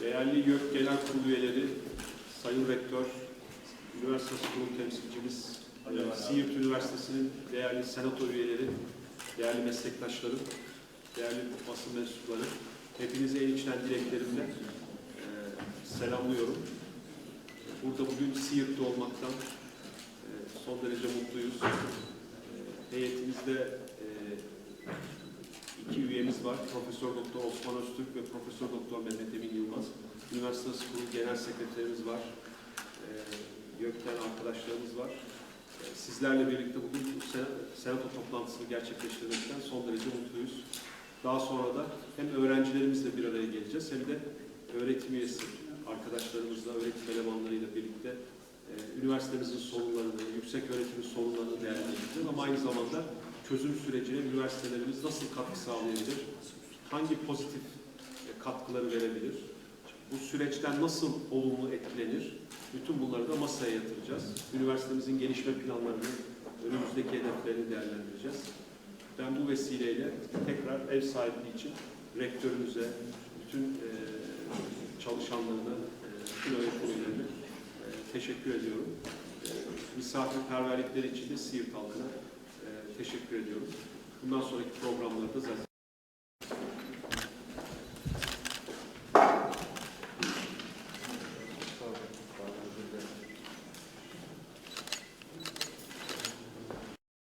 Değerli YÖK Genel Kurulu üyeleri, Sayın Rektör, Üniversite Kurulu temsilcimiz, Siirt Üniversitesi'nin değerli senato üyeleri, değerli meslektaşlarım, değerli basın mensupları, hepinize en içten dileklerimle e, selamlıyorum. Burada bugün Siirt'te olmaktan e, son derece mutluyuz. E, heyetimizde e, iki üyemiz var. Profesör Doktor Osman Öztürk ve Profesör Doktor Mehmet Emin Yılmaz. Üniversite Kurulu Genel Sekreterimiz var. E, YÖK'ten arkadaşlarımız var. E, sizlerle birlikte bugün bu sen- senato toplantısını gerçekleştirmekten son derece mutluyuz. Daha sonra da hem öğrencilerimizle bir araya geleceğiz hem de öğretim üyesi arkadaşlarımızla, öğretim elemanlarıyla birlikte e, üniversitemizin sorunlarını, yüksek öğretimin sorunlarını değerlendireceğiz ama aynı zamanda çözüm sürecine üniversitelerimiz nasıl katkı sağlayabilir, hangi pozitif e, katkıları verebilir, bu süreçten nasıl olumlu etkilenir, bütün bunları da masaya yatıracağız. Üniversitemizin gelişme planlarını, önümüzdeki hedeflerini değerlendireceğiz. Ben bu vesileyle tekrar ev sahipliği için rektörümüze, bütün e, çalışanlarına, e, bütün öğretim e, teşekkür ediyorum. E, misafirperverlikleri için de Siirt halkına teşekkür ediyorum. Bundan sonraki programlarda zaten